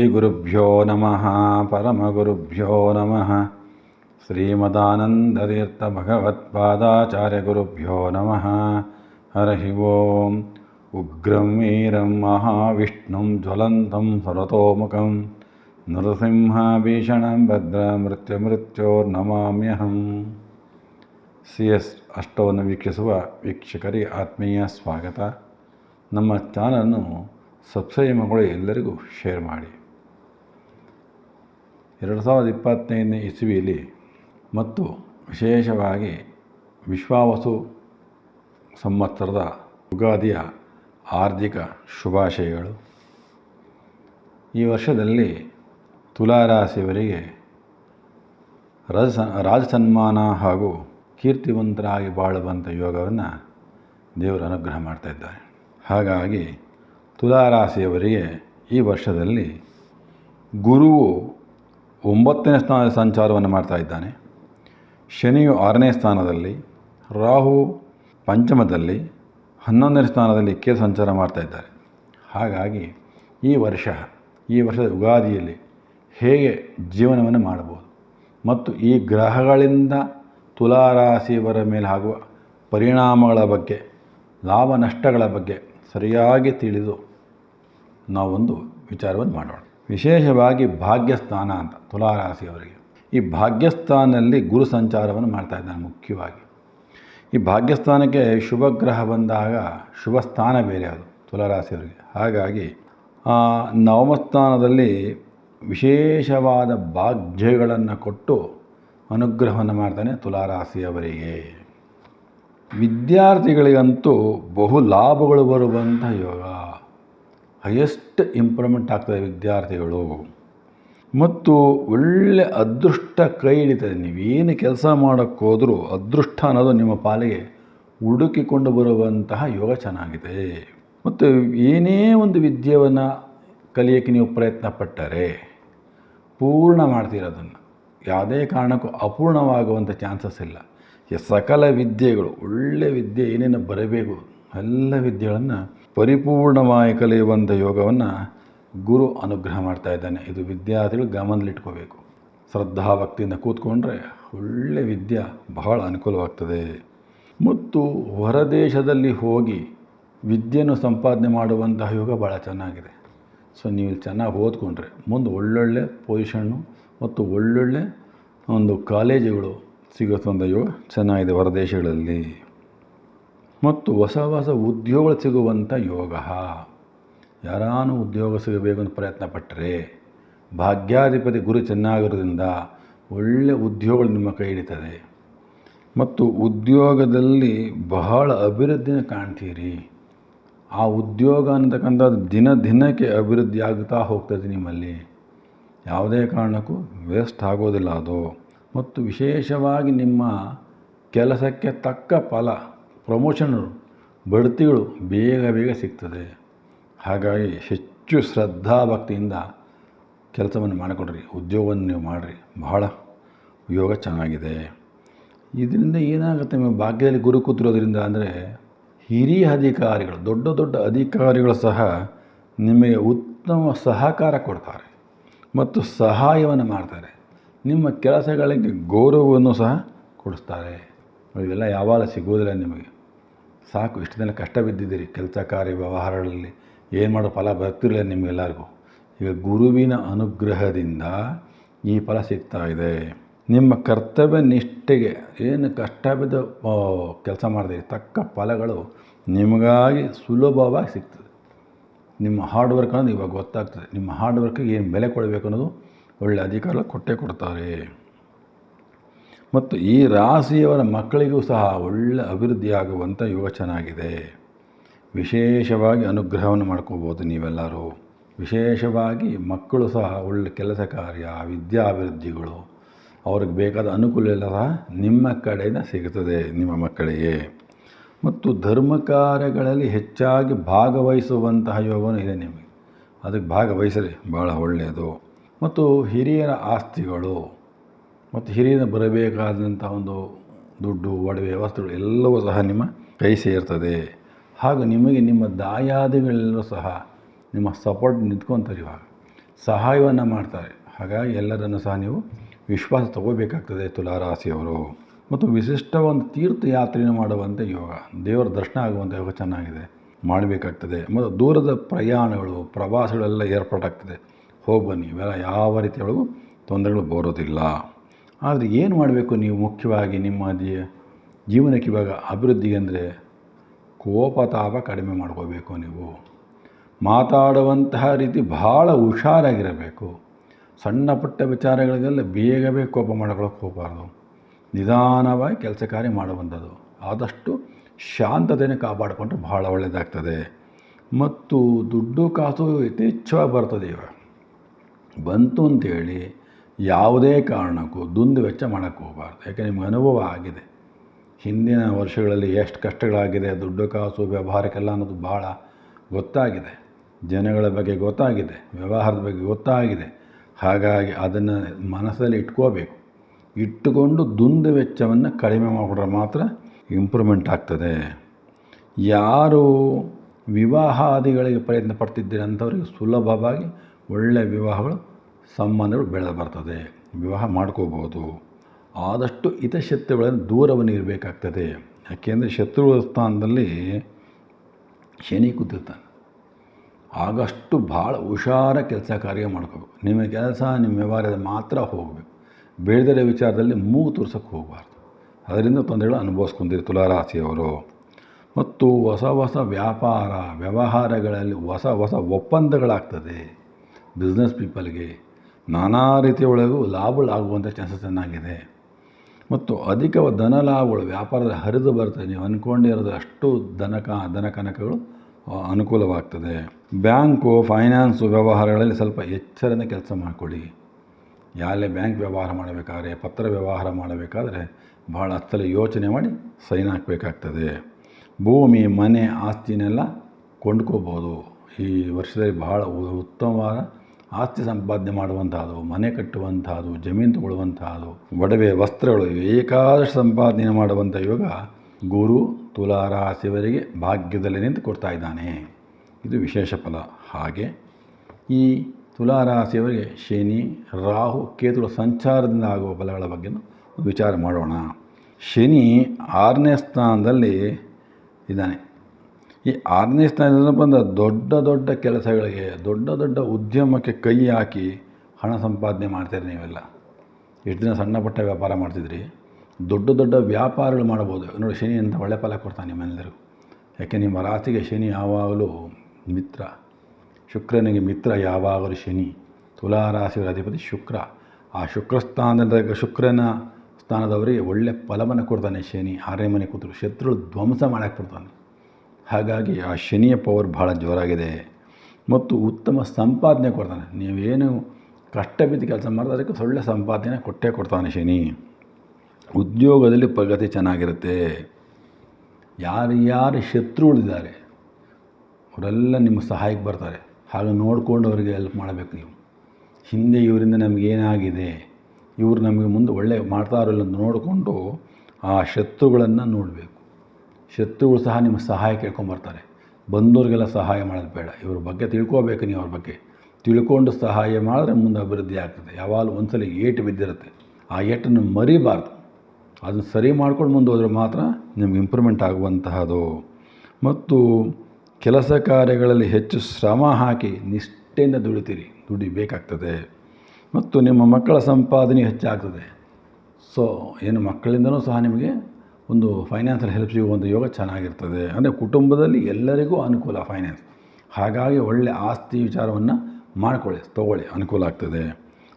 ಶ್ರೀಗುರುಭ್ಯೋ ನಮಃ, ಪರಮಗುರುಭ್ಯೋ ನಮಃ. ಶ್ರೀಮದಾನಂದತೀರ್ಥಭಗವತ್ಪಾದಾಚಾರ್ಯಗುರುಭ್ಯೋ ನಮಃ. ಹರಿ ಓಂ. ಉಗ್ರಂ ವೀರಂ ಮಹಾವಿಷ್ಣುಂ ಜ್ವಲಂತಂ ಸರತೋಮುಖಂ ನೃಸಿಂಹಭೀಷಣಂ ಭದ್ರ ಮೃತ್ಯುಮೃತ್ಯೋರ್ನಮಾಮ್ಯಹಂ ಸಿ ಎಸ್ ಅಷ್ಟವನ್ನು ವೀಕ್ಷಿಸುವ ವೀಕ್ಷಕರಿಗೆ ಆತ್ಮೀಯ ಸ್ವಾಗತ. ನಮ್ಮ ಚಾನಲನ್ನು ಸಬ್ಸ್ಕ್ರೈಬ್ ಮಾಡಿ ಎಲ್ಲರಿಗೂ ಶೇರ್ ಮಾಡಿ. ಎರಡು ಸಾವಿರದ ಇಪ್ಪತ್ತೈದನೇ ಇಸವಿಯಲ್ಲಿ ಮತ್ತು ವಿಶೇಷವಾಗಿ ವಿಶ್ವಾವಸು ಸಂವತ್ಸರದ ಯುಗಾದಿಯ ಆರ್ಥಿಕ ಶುಭಾಶಯಗಳು. ಈ ವರ್ಷದಲ್ಲಿ ತುಲಾರಾಶಿಯವರಿಗೆ ರಾಜ ರಾಜ ಸನ್ಮಾನ ಹಾಗೂ ಕೀರ್ತಿವಂತರಾಗಿ ಬಾಳುವಂಥ ಯೋಗವನ್ನು ದೇವರು ಅನುಗ್ರಹ ಮಾಡ್ತಾ ಇದ್ದಾರೆ. ಹಾಗಾಗಿ ತುಲಾರಾಶಿಯವರಿಗೆ ಈ ವರ್ಷದಲ್ಲಿ ಗುರುವು ಒಂಬತ್ತನೇ ಸ್ಥಾನದ ಸಂಚಾರವನ್ನು ಮಾಡ್ತಾ ಇದ್ದಾನೆ. ಶನಿಯು ಆರನೇ ಸ್ಥಾನದಲ್ಲಿ, ರಾಹು ಪಂಚಮದಲ್ಲಿ, ಹನ್ನೊಂದನೇ ಸ್ಥಾನದಲ್ಲಿ ಕೇ ಸಂಚಾರ ಮಾಡ್ತಾ ಇದ್ದಾರೆ. ಹಾಗಾಗಿ ಈ ವರ್ಷ, ಈ ವರ್ಷದ ಯುಗಾದಿಯಲ್ಲಿ ಹೇಗೆ ಜೀವನವನ್ನು ಮಾಡಬಹುದು ಮತ್ತು ಈ ಗ್ರಹಗಳಿಂದ ತುಲಾರಾಶಿಯವರ ಮೇಲೆ ಆಗುವ ಪರಿಣಾಮಗಳ ಬಗ್ಗೆ, ಲಾಭ ನಷ್ಟಗಳ ಬಗ್ಗೆ ಸರಿಯಾಗಿ ತಿಳಿದು ನಾವೊಂದು ವಿಚಾರವನ್ನು ಮಾಡೋಣ. ವಿಶೇಷವಾಗಿ ಭಾಗ್ಯಸ್ಥಾನ ಅಂತ ತುಲಾರಾಶಿಯವರಿಗೆ. ಈ ಭಾಗ್ಯಸ್ಥಾನದಲ್ಲಿ ಗುರು ಸಂಚಾರವನ್ನು ಮಾಡ್ತಾ ಇದ್ದಾನೆ ಮುಖ್ಯವಾಗಿ. ಈ ಭಾಗ್ಯಸ್ಥಾನಕ್ಕೆ ಶುಭ ಗ್ರಹ ಬಂದಾಗ ಶುಭ ಸ್ಥಾನ ಬೇರೆ ಅದು ತುಲಾರಾಶಿಯವರಿಗೆ. ಹಾಗಾಗಿ ನವಮಸ್ಥಾನದಲ್ಲಿ ನವಮ ಸ್ಥಾನದಲ್ಲಿ ವಿಶೇಷವಾದ ಭಾಗ್ಯಗಳನ್ನು ಕೊಟ್ಟು ಅನುಗ್ರಹವನ್ನು ಮಾಡ್ತಾನೆ ತುಲಾರಾಶಿಯವರಿಗೆ. ವಿದ್ಯಾರ್ಥಿಗಳಿಗಂತೂ ಬಹು ಲಾಭಗಳು ಬರುವಂಥ ಯೋಗ. ಹೈಯೆಸ್ಟ್ ಇಂಪ್ರೂವ್ಮೆಂಟ್ ಆಗ್ತದೆ ವಿದ್ಯಾರ್ಥಿಗಳು. ಮತ್ತು ಒಳ್ಳೆ ಅದೃಷ್ಟ ಕೈ ಹಿಡಿತದೆ. ನೀವೇನು ಕೆಲಸ ಮಾಡೋಕ್ಕೋದ್ರೂ ಅದೃಷ್ಟ ಅನ್ನೋದು ನಿಮ್ಮ ಪಾಲಿಗೆ ಹುಡುಕಿಕೊಂಡು ಬರುವಂತಹ ಯೋಗ ಚೆನ್ನಾಗಿದೆ. ಮತ್ತು ಏನೇ ಒಂದು ವಿದ್ಯೆಯನ್ನು ಕಲಿಯೋಕ್ಕೆ ನೀವು ಪ್ರಯತ್ನ ಪಟ್ಟರೆ ಪೂರ್ಣ ಮಾಡ್ತೀರದನ್ನು ಯಾವುದೇ ಕಾರಣಕ್ಕೂ ಅಪೂರ್ಣವಾಗುವಂಥ ಚಾನ್ಸಸ್ ಇಲ್ಲ. ಸಕಲ ವಿದ್ಯೆಗಳು, ಒಳ್ಳೆ ವಿದ್ಯೆ ಏನೇನು ಬರಬೇಕು, ಎಲ್ಲ ವಿದ್ಯೆಗಳನ್ನು ಪರಿಪೂರ್ಣವಾಗಿ ಕಲಿಯುವಂಥ ಯೋಗವನ್ನು ಗುರು ಅನುಗ್ರಹ ಮಾಡ್ತಾ ಇದ್ದಾನೆ. ಇದು ವಿದ್ಯಾರ್ಥಿಗಳು ಗಮನದಲ್ಲಿಟ್ಕೋಬೇಕು. ಶ್ರದ್ಧಾಭಕ್ತಿಯಿಂದ ಕೂತ್ಕೊಂಡ್ರೆ ಒಳ್ಳೆ ವಿದ್ಯೆ ಬಹಳ ಅನುಕೂಲವಾಗ್ತದೆ. ಮತ್ತು ಹೊರದೇಶದಲ್ಲಿ ಹೋಗಿ ವಿದ್ಯೆಯನ್ನು ಸಂಪಾದನೆ ಮಾಡುವಂತಹ ಯೋಗ ಭಾಳ ಚೆನ್ನಾಗಿದೆ. ಸೊ, ನೀವು ಚೆನ್ನಾಗಿ ಓದ್ಕೊಂಡ್ರೆ ಮುಂದೆ ಒಳ್ಳೊಳ್ಳೆ ಪೊಸಿಷನ್ನು ಮತ್ತು ಒಳ್ಳೊಳ್ಳೆ ಒಂದು ಕಾಲೇಜುಗಳು ಸಿಗುವಂಥ ಯೋಗ ಚೆನ್ನಾಗಿದೆ ಹೊರದೇಶಗಳಲ್ಲಿ. ಮತ್ತು ಹೊಸ ಹೊಸ ಉದ್ಯೋಗ ಸಿಗುವಂಥ ಯೋಗ. ಯಾರಾನು ಉದ್ಯೋಗ ಸಿಗಬೇಕು ಅಂತ ಪ್ರಯತ್ನ ಪಟ್ಟರೆ ಭಾಗ್ಯಾಧಿಪತಿ ಗುರು ಚೆನ್ನಾಗಿರೋದ್ರಿಂದ ಒಳ್ಳೆಯ ಉದ್ಯೋಗಗಳು ನಿಮ್ಮ ಕೈ ಹಿಡಿತದೆ. ಮತ್ತು ಉದ್ಯೋಗದಲ್ಲಿ ಬಹಳ ಅಭಿವೃದ್ಧಿನ ಕಾಣ್ತೀರಿ. ಆ ಉದ್ಯೋಗ ಅಂತಕ್ಕಂಥದ್ದು ದಿನ ದಿನಕ್ಕೆ ಅಭಿವೃದ್ಧಿ ಆಗ್ತಾ ಹೋಗ್ತದೆ ನಿಮ್ಮಲ್ಲಿ. ಯಾವುದೇ ಕಾರಣಕ್ಕೂ ವೇಸ್ಟ್ ಆಗೋದಿಲ್ಲ ಅದು. ಮತ್ತು ವಿಶೇಷವಾಗಿ ನಿಮ್ಮ ಕೆಲಸಕ್ಕೆ ತಕ್ಕ ಫಲ ಪ್ರಮೋಷನ್ಗಳು, ಬಡ್ತಿಗಳು ಬೇಗ ಬೇಗ ಸಿಗ್ತದೆ. ಹಾಗಾಗಿ ಹೆಚ್ಚು ಶ್ರದ್ಧಾಭಕ್ತಿಯಿಂದ ಕೆಲಸವನ್ನು ಮಾಡಿಕೊಡ್ರಿ, ಉದ್ಯೋಗವನ್ನು ನೀವು ಮಾಡಿರಿ. ಬಹಳ ಯೋಗ ಚೆನ್ನಾಗಿದೆ. ಇದರಿಂದ ಏನಾಗುತ್ತೆ ನಿಮ್ಮ ಭಾಗ್ಯದಲ್ಲಿ ಗುರು ಕೂತಿರೋದ್ರಿಂದ ಅಂದರೆ ಹಿರಿಯ ಅಧಿಕಾರಿಗಳು, ದೊಡ್ಡ ದೊಡ್ಡ ಅಧಿಕಾರಿಗಳು ಸಹ ನಿಮಗೆ ಉತ್ತಮ ಸಹಕಾರ ಕೊಡ್ತಾರೆ ಮತ್ತು ಸಹಾಯವನ್ನು ಮಾಡ್ತಾರೆ. ನಿಮ್ಮ ಕೆಲಸಗಳಿಗೆ ಗೌರವವನ್ನು ಸಹ ಕೊಡಿಸ್ತಾರೆ. ಇದೆಲ್ಲ ಯಾವಾಗ ಸಿಗೋದಿಲ್ಲ ನಿಮಗೆ. ಸಾಕು, ಇಷ್ಟು ದಿನ ಕಷ್ಟ ಬಿದ್ದಿದ್ದೀರಿ ಕೆಲಸ, ಕಾರ್ಯ, ವ್ಯವಹಾರಗಳಲ್ಲಿ. ಏನು ಮಾಡೋ ಫಲ ಬರ್ತಿರಲಿಲ್ಲ ನಿಮಗೆಲ್ಲರಿಗೂ. ಈಗ ಗುರುವಿನ ಅನುಗ್ರಹದಿಂದ ಈ ಫಲ ಸಿಗ್ತಾ ಇದೆ. ನಿಮ್ಮ ಕರ್ತವ್ಯ ನಿಷ್ಠೆಗೆ ಏನು ಕಷ್ಟ ಬಿದ್ದು ಕೆಲಸ ಮಾಡಿದೆ ತಕ್ಕ ಫಲಗಳು ನಿಮಗಾಗಿ ಸುಲಭವಾಗಿ ಸಿಗ್ತದೆ. ನಿಮ್ಮ ಹಾರ್ಡ್ ವರ್ಕ್ ಅನ್ನೋದು ಇವಾಗ ಗೊತ್ತಾಗ್ತದೆ. ನಿಮ್ಮ ಹಾರ್ಡ್ ವರ್ಕಿಗೆ ಏನು ಬೆಲೆ ಕೊಡಬೇಕು ಅನ್ನೋದು ಒಳ್ಳೆಯ ಅಧಿಕಾರ ಕೊಟ್ಟೇ ಕೊಡ್ತಾರೆ. ಮತ್ತು ಈ ರಾಶಿಯವರ ಮಕ್ಕಳಿಗೂ ಸಹ ಒಳ್ಳೆ ಅಭಿವೃದ್ಧಿಯಾಗುವಂಥ ಯೋಗ ಚೆನ್ನಾಗಿದೆ. ವಿಶೇಷವಾಗಿ ಅನುಗ್ರಹವನ್ನು ಮಾಡ್ಕೋಬೋದು ನೀವೆಲ್ಲರೂ. ವಿಶೇಷವಾಗಿ ಮಕ್ಕಳು ಸಹ ಒಳ್ಳೆ ಕೆಲಸ ಕಾರ್ಯ, ವಿದ್ಯಾಭಿವೃದ್ಧಿಗಳು, ಅವ್ರಿಗೆ ಬೇಕಾದ ಅನುಕೂಲ ಎಲ್ಲ ಸಹ ನಿಮ್ಮ ಕಡೆಯಿಂದ ಸಿಗುತ್ತದೆ ನಿಮ್ಮ ಮಕ್ಕಳಿಗೆ. ಮತ್ತು ಧರ್ಮ ಕಾರ್ಯಗಳಲ್ಲಿ ಹೆಚ್ಚಾಗಿ ಭಾಗವಹಿಸುವಂತಹ ಯೋಗವೂ ಇದೆ ನಿಮಗೆ. ಅದಕ್ಕೆ ಭಾಗವಹಿಸಲಿ ಭಾಳ ಒಳ್ಳೆಯದು. ಮತ್ತು ಹಿರಿಯರ ಆಸ್ತಿಗಳು. ಮತ್ತು ಹಿರಿಯರು ಬರಬೇಕಾದಂಥ ಒಂದು ದುಡ್ಡು, ಒಡವೆ, ವಸ್ತುಗಳು ಎಲ್ಲವೂ ಸಹ ನಿಮ್ಮ ಕೈ ಸೇರ್ತದೆ. ಹಾಗೂ ನಿಮಗೆ ನಿಮ್ಮ ದಾಯಾದಿಗಳೆಲ್ಲರೂ ಸಹ ನಿಮ್ಮ ಸಪೋರ್ಟ್ ನಿಂತ್ಕೊತಾರೆ ಇವಾಗ ಸಹಾಯವನ್ನು ಮಾಡ್ತಾರೆ. ಹಾಗಾಗಿ ಎಲ್ಲರನ್ನು ಸಹ ನೀವು ವಿಶ್ವಾಸ ತಗೋಬೇಕಾಗ್ತದೆ ತುಲಾರಾಶಿಯವರು. ಮತ್ತು ವಿಶಿಷ್ಟ ಒಂದು ತೀರ್ಥಯಾತ್ರೆಯನ್ನು ಮಾಡುವಂಥ ಯೋಗ, ದೇವರ ದರ್ಶನ ಆಗುವಂಥ ಯೋಗ ಚೆನ್ನಾಗಿದೆ, ಮಾಡಬೇಕಾಗ್ತದೆ. ಮತ್ತು ದೂರದ ಪ್ರಯಾಣಗಳು, ಪ್ರವಾಸಗಳೆಲ್ಲ ಏರ್ಪಾಟಾಗ್ತದೆ. ಹೋಗಿ ಬನ್ನಿ ಇವೆಲ್ಲ ಯಾವ ರೀತಿಯೊಳಗೂ ತೊಂದರೆಗಳು ಬರೋದಿಲ್ಲ. ಆದರೆ ಏನು ಮಾಡಬೇಕು ನೀವು ಮುಖ್ಯವಾಗಿ ನಿಮ್ಮ ಜೀವನಕ್ಕೆ ಇವಾಗ ಅಭಿವೃದ್ಧಿಗೆ ಅಂದರೆ ಕೋಪತಾಪ ಕಡಿಮೆ ಮಾಡ್ಕೋಬೇಕು ನೀವು. ಮಾತಾಡುವಂತಹ ರೀತಿ ಭಾಳ ಹುಷಾರಾಗಿರಬೇಕು. ಸಣ್ಣ ಪುಟ್ಟ ವಿಚಾರಗಳಿಗೆಲ್ಲ ಬೇಗ ಕೋಪ ಮಾಡ್ಕೊಳ್ಳೋಕೆ ಹೋಗಬಾರ್ದು. ನಿಧಾನವಾಗಿ ಕೆಲಸ ಕಾರ್ಯ ಮಾಡುವಂಥದ್ದು ಆದಷ್ಟು ಶಾಂತತೆಯನ್ನು ಕಾಪಾಡಿಕೊಂಡ್ರೆ ಭಾಳ ಒಳ್ಳೆಯದಾಗ್ತದೆ ಮತ್ತು ದುಡ್ಡು ಕಾಸು ಯಥೇಚ್ಛವಾಗಿ ಬರ್ತದೆ ಇವಾಗ. ಬಂತು ಅಂತೇಳಿ ಯಾವುದೇ ಕಾರಣಕ್ಕೂ ದುಂದು ವೆಚ್ಚ ಮಾಡೋಕ್ಕೆ ಹೋಗಬಾರ್ದು. ಯಾಕೆ ನಿಮ್ಗೆ ಅನುಭವ ಆಗಿದೆ. ಹಿಂದಿನ ವರ್ಷಗಳಲ್ಲಿ ಎಷ್ಟು ಕಷ್ಟಗಳಾಗಿದೆ, ದುಡ್ಡು ಕಾಸು, ವ್ಯವಹಾರಕ್ಕೆಲ್ಲ ಅನ್ನೋದು ಭಾಳ ಗೊತ್ತಾಗಿದೆ. ಜನಗಳ ಬಗ್ಗೆ ಗೊತ್ತಾಗಿದೆ, ವ್ಯವಹಾರದ ಬಗ್ಗೆ ಗೊತ್ತಾಗಿದೆ. ಹಾಗಾಗಿ ಅದನ್ನು ಮನಸ್ಸಲ್ಲಿ ಇಟ್ಕೋಬೇಕು. ಇಟ್ಟುಕೊಂಡು ದುಂದು ವೆಚ್ಚವನ್ನು ಕಡಿಮೆ ಮಾಡಿಕೊಂಡ್ರೆ ಮಾತ್ರ ಇಂಪ್ರೂವ್ಮೆಂಟ್ ಆಗ್ತದೆ. ಯಾರು ವಿವಾಹಾದಿಗಳಿಗೆ ಪ್ರಯತ್ನ ಪಡ್ತಿದ್ದೀರಂಥವ್ರಿಗೆ ಸುಲಭವಾಗಿ ಒಳ್ಳೆಯ ವಿವಾಹಗಳು ಸಂಬಂಧಗಳು ಬೆಳೆದು ಬರ್ತದೆ, ವಿವಾಹ ಮಾಡ್ಕೋಬೋದು. ಆದಷ್ಟು ಹಿತಶತ್ರುಗಳನ್ನು ದೂರವನ್ನು ಇರಬೇಕಾಗ್ತದೆ. ಯಾಕೆಂದರೆ ಶತ್ರು ಸ್ಥಾನದಲ್ಲಿ ಶನಿ ಕೂತಿರ್ತಾನೆ. ಆಗಷ್ಟು ಭಾಳ ಹುಷಾರ ಕೆಲಸ ಕಾರ್ಯ ಮಾಡ್ಕೋಬೇಕು. ನಿಮ್ಮ ಕೆಲಸ, ನಿಮ್ಮ ವ್ಯವಹಾರದ ಮಾತ್ರ ಹೋಗಬೇಕು. ಬೇಡದರೆ ವಿಚಾರದಲ್ಲಿ ಮೂಗು ತೋರ್ಸೋಕ್ಕೆ ಹೋಗಬಾರ್ದು. ಅದರಿಂದ ತೊಂದರೆಗಳು ಅನುಭವಿಸ್ಕೊಂಡಿರಿ ತುಲಾರಾಶಿಯವರು. ಮತ್ತು ಹೊಸ ಹೊಸ ವ್ಯಾಪಾರ, ವ್ಯವಹಾರಗಳಲ್ಲಿ ಹೊಸ ಹೊಸ ಒಪ್ಪಂದಗಳಾಗ್ತದೆ. ಬಿಸ್ನೆಸ್ ಪೀಪಲ್ಗೆ ನಾನಾ ರೀತಿಯ ಒಳಗೂ ಲಾಭಗಳಾಗುವಂಥ ಚಾನ್ಸಸ್ ಚೆನ್ನಾಗಿದೆ ಮತ್ತು ಅಧಿಕ ಧನ ಲಾಭಗಳು ವ್ಯಾಪಾರದ ಹರಿದು ಬರ್ತದೆ. ನೀವು ಅಂದ್ಕೊಂಡಿರೋದು ಅಷ್ಟು ಧನಕ ಧನ ಕನಕಗಳು ಅನುಕೂಲವಾಗ್ತದೆ. ಬ್ಯಾಂಕು, ಫೈನಾನ್ಸು ವ್ಯವಹಾರಗಳಲ್ಲಿ ಸ್ವಲ್ಪ ಎಚ್ಚರದಿಂದ ಕೆಲಸ ಮಾಡಿಕೊಳ್ಳಿ. ಯಾರೇ ಬ್ಯಾಂಕ್ ವ್ಯವಹಾರ ಮಾಡಬೇಕಾದ್ರೆ, ಪತ್ರ ವ್ಯವಹಾರ ಮಾಡಬೇಕಾದ್ರೆ ಭಾಳ ಹತ್ತಲು ಯೋಚನೆ ಮಾಡಿ ಸೈನ್ ಹಾಕಬೇಕಾಗ್ತದೆ. ಭೂಮಿ, ಮನೆ, ಆಸ್ತಿನೆಲ್ಲ ಕೊಂಡ್ಕೋಬೋದು. ಈ ವರ್ಷದಲ್ಲಿ ಭಾಳ ಉತ್ತಮವಾದ ಆಸ್ತಿ ಸಂಪಾದನೆ ಮಾಡುವಂತಹದು ಮನೆ ಕಟ್ಟುವಂಥದ್ದು ಜಮೀನು ತಗೊಳ್ಳುವಂತಹದು ಒಡವೆ ವಸ್ತ್ರಗಳು ಏಕಾದಷ್ಟು ಸಂಪಾದನೆ ಮಾಡುವಂಥ ಯೋಗ ಗುರು ತುಲಾರಾಶಿಯವರಿಗೆ ಭಾಗ್ಯದಲ್ಲಿ ನಿಂತು ಕೊಡ್ತಾ ಇದ್ದಾನೆ. ಇದು ವಿಶೇಷ ಫಲ. ಹಾಗೆ ಈ ತುಲಾರಾಶಿಯವರಿಗೆ ಶನಿ, ರಾಹು ಕೇತುಗಳ ಸಂಚಾರದಿಂದ ಆಗುವ ಫಲಗಳ ಬಗ್ಗೆ ವಿಚಾರ ಮಾಡೋಣ. ಶನಿ ಆರನೇ ಸ್ಥಾನದಲ್ಲಿ ಇದ್ದಾನೆ. ಈ ಆರನೇ ಸ್ಥಾನದಿಂದ ಬಂದ ದೊಡ್ಡ ದೊಡ್ಡ ಕೆಲಸಗಳಿಗೆ, ದೊಡ್ಡ ದೊಡ್ಡ ಉದ್ಯಮಕ್ಕೆ ಕೈ ಹಾಕಿ ಹಣ ಸಂಪಾದನೆ ಮಾಡ್ತೀರಿ ನೀವೆಲ್ಲ. ಎಷ್ಟು ದಿನ ಸಣ್ಣ ಪುಟ್ಟ ವ್ಯಾಪಾರ ಮಾಡ್ತಿದ್ರಿ? ದೊಡ್ಡ ದೊಡ್ಡ ವ್ಯಾಪಾರಗಳು ಮಾಡ್ಬೋದು ನೋಡಿ, ಶನಿ ಅಂತ ಒಳ್ಳೆ ಫಲ ಕೊಡ್ತಾನೆ ನಿಮ್ಮೆಲ್ಲರಿಗೂ. ಯಾಕೆ, ನಿಮ್ಮ ರಾಶಿಗೆ ಶನಿ ಯಾವಾಗಲೂ ಮಿತ್ರ. ಶುಕ್ರನಿಗೆ ಮಿತ್ರ ಯಾವಾಗಲೂ ಶನಿ. ತುಲಾ ಅಧಿಪತಿ ಶುಕ್ರ. ಆ ಶುಕ್ರ ಸ್ಥಾನದ, ಶುಕ್ರನ ಸ್ಥಾನದವರಿಗೆ ಒಳ್ಳೆ ಫಲವನ್ನು ಕೊಡ್ತಾನೆ ಶನಿ. ಆರನೇ ಮನೆ ಕೂತರು ಶತ್ರು ಧ್ವಂಸ ಮಾಡಕ್ಕೆ ಕೊಡ್ತಾನೆ ಹಾಗಾಗಿ ಆ ಶನಿಯ ಪವರ್ ಭಾಳ ಜೋರಾಗಿದೆ. ಮತ್ತು ಉತ್ತಮ ಸಂಪಾದನೆ ಕೊಡ್ತಾನೆ. ನೀವೇನು ಕಷ್ಟ ಬಿದ್ದು ಕೆಲಸ ಮಾಡಿದ್ರೆ ಅದಕ್ಕೆ ಸೊಳ್ಳೆ ಸಂಪಾದನೆ ಕೊಟ್ಟೇ ಕೊಡ್ತಾನೆ ಶನಿ. ಉದ್ಯೋಗದಲ್ಲಿ ಪ್ರಗತಿ ಚೆನ್ನಾಗಿರುತ್ತೆ. ಯಾರು ಯಾರು ಶತ್ರುಗಳಿದ್ದಾರೆ, ಅವರೆಲ್ಲ ನಿಮ್ಮ ಸಹಾಯಕ್ಕೆ ಬರ್ತಾರೆ. ಹಾಗೆ ನೋಡಿಕೊಂಡು ಅವರಿಗೆ ಹೆಲ್ಪ್ ಮಾಡಬೇಕು ನೀವು. ಹಿಂದೆ ಇವರಿಂದ ನಮಗೇನಾಗಿದೆ ಇವರು ನಮಗೆ ಮುಂದೆ ಒಳ್ಳೆ ಮಾಡ್ತಾರಲ್ಲ ಅಂತ ನೋಡಿಕೊಂಡು ಆ ಶತ್ರುಗಳನ್ನು ನೋಡಬೇಕು. ಶತ್ರುಗಳು ಸಹ ನಿಮ್ಮ ಸಹಾಯ ಕೇಳ್ಕೊಂಬರ್ತಾರೆ ಬಂದವ್ರಿಗೆಲ್ಲ ಸಹಾಯ ಮಾಡೋದು ಬೇಡ. ಇವ್ರ ಬಗ್ಗೆ ತಿಳ್ಕೋಬೇಕು ನೀವು ಅವ್ರ ಬಗ್ಗೆ. ತಿಳ್ಕೊಂಡು ಸಹಾಯ ಮಾಡಿದ್ರೆ ಮುಂದೆ ಅಭಿವೃದ್ಧಿ ಆಗ್ತದೆ. ಯಾವಾಗಲೂ ಒಂದ್ಸಲ ಏಟು ಬಿದ್ದಿರುತ್ತೆ. ಆ ಏಟನ್ನು ಮರಿಬಾರ್ದು. ಅದನ್ನು ಸರಿ ಮಾಡ್ಕೊಂಡು ಮುಂದೆ ಹೋದ್ರೆ ಮಾತ್ರ ನಿಮ್ಗೆ ಇಂಪ್ರೂವ್ಮೆಂಟ್ ಆಗುವಂತಹದು. ಮತ್ತು ಕೆಲಸ ಕಾರ್ಯಗಳಲ್ಲಿ ಹೆಚ್ಚು ಶ್ರಮ ಹಾಕಿ ನಿಷ್ಠೆಯಿಂದ ದುಡಿತೀರಿ. ದುಡಿಬೇಕಾಗ್ತದೆ. ಮತ್ತು ನಿಮ್ಮ ಮಕ್ಕಳ ಸಂಪಾದನೆ ಹೆಚ್ಚಾಗ್ತದೆ. ಸೊ ಏನು ಮಕ್ಕಳಿಂದನೂ ಸಹ ನಿಮಗೆ ಒಂದು ಫೈನಾನ್ಸಲ್ಲಿ ಹೆಲ್ಪ್ ಒಂದು ಯೋಗ ಚೆನ್ನಾಗಿರ್ತದೆ. ಅಂದರೆ ಕುಟುಂಬದಲ್ಲಿ ಎಲ್ಲರಿಗೂ ಅನುಕೂಲ ಫೈನಾನ್ಸ್ ಹಾಗಾಗಿ ಒಳ್ಳೆಯ ಆಸ್ತಿ ವಿಚಾರವನ್ನು ಮಾಡ್ಕೊಳ್ಳಿ, ತೊಗೊಳ್ಳಿ, ಅನುಕೂಲ ಆಗ್ತದೆ.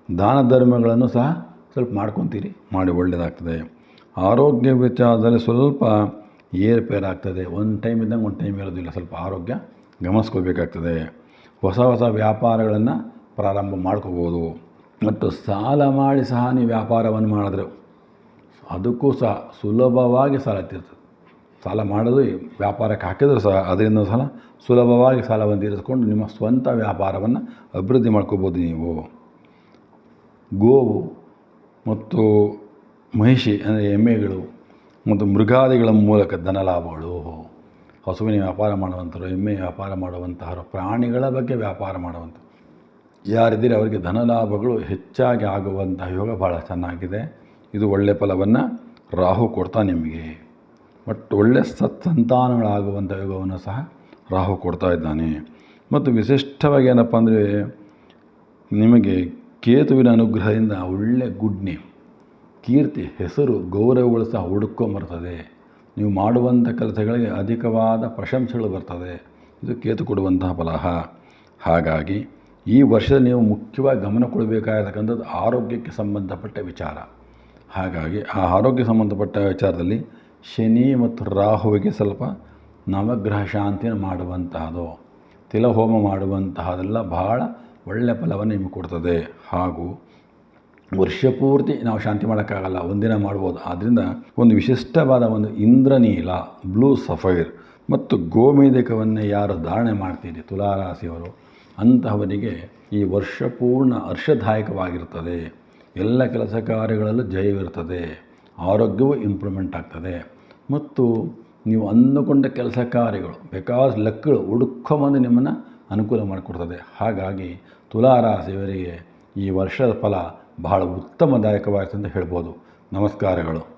ದಾನ ಧರ್ಮಗಳನ್ನು ಸಹ ಸ್ವಲ್ಪ ಮಾಡ್ಕೊತೀರಿ, ಮಾಡಿ ಒಳ್ಳೆಯದಾಗ್ತದೆ ಆರೋಗ್ಯ ವಿಚಾರದಲ್ಲಿ ಸ್ವಲ್ಪ ಏರುಪೇರಾಗ್ತದೆ ಒಂದು ಟೈಮ್ ಇದ್ದಂಗೆ ಒಂದು ಟೈಮ್ ಇರೋದಿಲ್ಲ, ಸ್ವಲ್ಪ ಆರೋಗ್ಯ ಗಮನಿಸ್ಕೋಬೇಕಾಗ್ತದೆ. ಹೊಸ ಹೊಸ ವ್ಯಾಪಾರಗಳನ್ನು ಪ್ರಾರಂಭ ಮಾಡ್ಕೋಬೋದು. ಮತ್ತು ಸಾಲ ಮಾಡಿ ಸಹ ನೀವು ವ್ಯಾಪಾರವನ್ನು ಮಾಡಿದ್ರೆ ಅದಕ್ಕೂ ಸಹ ಸುಲಭವಾಗಿ ಸಾಲ ತೀರ್ತದೆ ಸಾಲ ಮಾಡೋದು ವ್ಯಾಪಾರಕ್ಕೆ ಹಾಕಿದರೂ ಸಹ ಅದರಿಂದ ಸಹ ಸುಲಭವಾಗಿ ಸಾಲವನ್ನು ತೀರಿಸ್ಕೊಂಡು ನಿಮ್ಮ ಸ್ವಂತ ವ್ಯಾಪಾರವನ್ನು ಅಭಿವೃದ್ಧಿ ಮಾಡ್ಕೋಬೋದು ನೀವು. ಗೋವು ಮತ್ತು ಮಹಿಷಿ ಅಂದರೆ ಎಮ್ಮೆಗಳು ಮತ್ತು ಮೃಗಾದಿಗಳ ಮೂಲಕ ಧನ ಲಾಭಗಳು ಹಸುವಿನ ವ್ಯಾಪಾರ ಮಾಡುವಂಥರು ಎಮ್ಮೆ ವ್ಯಾಪಾರ ಮಾಡುವಂತಹ ಪ್ರಾಣಿಗಳ ಬಗ್ಗೆ ವ್ಯಾಪಾರ ಮಾಡುವಂಥ ಯಾರಿದ್ದೀರಿ ಅವರಿಗೆ ಧನಲಾಭಗಳು ಹೆಚ್ಚಾಗಿ ಆಗುವಂಥ ಯೋಗ ಭಾಳ ಚೆನ್ನಾಗಿದೆ. ಇದು ಒಳ್ಳೆಯ ಫಲವನ್ನು ರಾಹು ಕೊಡ್ತಾ ನಿಮಗೆ. ಬಟ್ ಒಳ್ಳೆಯ ಸತ್ಸಂತಾನಗಳಾಗುವಂಥ ಯೋಗವನ್ನು ಸಹ ರಾಹು ಕೊಡ್ತಾ ಇದ್ದಾನೆ. ಮತ್ತು ವಿಶಿಷ್ಟವಾಗಿ ಏನಪ್ಪ ಅಂದರೆ ನಿಮಗೆ ಕೇತುವಿನ ಅನುಗ್ರಹದಿಂದ ಒಳ್ಳೆಯ ಗುಡ್ ನೇಮ್ ಕೀರ್ತಿ, ಹೆಸರು, ಗೌರವಗಳು ಸಹ ಹುಡುಕೊಂಬರ್ತದೆ ನೀವು ಮಾಡುವಂಥ ಕೆಲಸಗಳಿಗೆ ಅಧಿಕವಾದ ಪ್ರಶಂಸೆಗಳು ಬರ್ತದೆ. ಇದು ಕೇತು ಕೊಡುವಂತಹ ಫಲ ಹಾಗಾಗಿ ಈ ವರ್ಷದಲ್ಲಿ ನೀವು ಮುಖ್ಯವಾಗಿ ಗಮನ ಕೊಡಬೇಕಾಗಿರ್ತಕ್ಕಂಥದ್ದು ಆರೋಗ್ಯಕ್ಕೆ ಸಂಬಂಧಪಟ್ಟ ವಿಚಾರ. ಹಾಗಾಗಿ ಆ ಆರೋಗ್ಯ ಸಂಬಂಧಪಟ್ಟ ವಿಚಾರದಲ್ಲಿ ಶನಿ ಮತ್ತು ರಾಹುವಿಗೆ ಸ್ವಲ್ಪ ನವಗ್ರಹ ಶಾಂತಿಯನ್ನು ಮಾಡುವಂತಹದು, ತಿಲಹೋಮ ಮಾಡುವಂತಹದೆಲ್ಲ ಬಹಳ ಒಳ್ಳೆಯ ಫಲವನ್ನು ನಿಮಗೆ ಕೊಡ್ತದೆ. ಹಾಗೂ ವರ್ಷ ಪೂರ್ತಿ ನಾವು ಶಾಂತಿ ಮಾಡೋಕ್ಕಾಗಲ್ಲ, ಒಂದಿನ ಮಾಡ್ಬೋದು. ಆದ್ದರಿಂದ ಒಂದು ವಿಶಿಷ್ಟವಾದ ಒಂದು ಇಂದ್ರನೀಲ, ಬ್ಲೂ ಸಫೈರ್ ಮತ್ತು ಗೋಮೇಧಕವನ್ನೇ ಯಾರು ಧಾರಣೆ ಮಾಡ್ತೀರಿ? ತುಲಾರಾಶಿಯವರು, ಅಂತಹವನಿಗೆ ಈ ವರ್ಷ ಪೂರ್ಣ ಹರ್ಷದಾಯಕವಾಗಿರ್ತದೆ. ಎಲ್ಲ ಕೆಲಸ ಕಾರ್ಯಗಳಲ್ಲೂ ಜಯವಿರ್ತದೆ. ಆರೋಗ್ಯವೂ ಇಂಪ್ರೂವ್ಮೆಂಟ್ ಆಗ್ತದೆ. ಮತ್ತು ನೀವು ಅಂದುಕೊಂಡ ಕೆಲಸ ಕಾರ್ಯಗಳು, ಬೇಕಾದ ಲಕ್ಗಳು ಹುಡುಕೊಂಬಂದು ನಿಮ್ಮನ್ನು ಅನುಕೂಲ ಮಾಡಿಕೊಡ್ತದೆ. ಹಾಗಾಗಿ ತುಲಾರಾಶಿಯವರಿಗೆ ಈ ವರ್ಷದ ಫಲ ಬಹಳ ಉತ್ತಮದಾಯಕವಾಯಿತು ಅಂತ ಹೇಳ್ಬೋದು. ನಮಸ್ಕಾರಗಳು.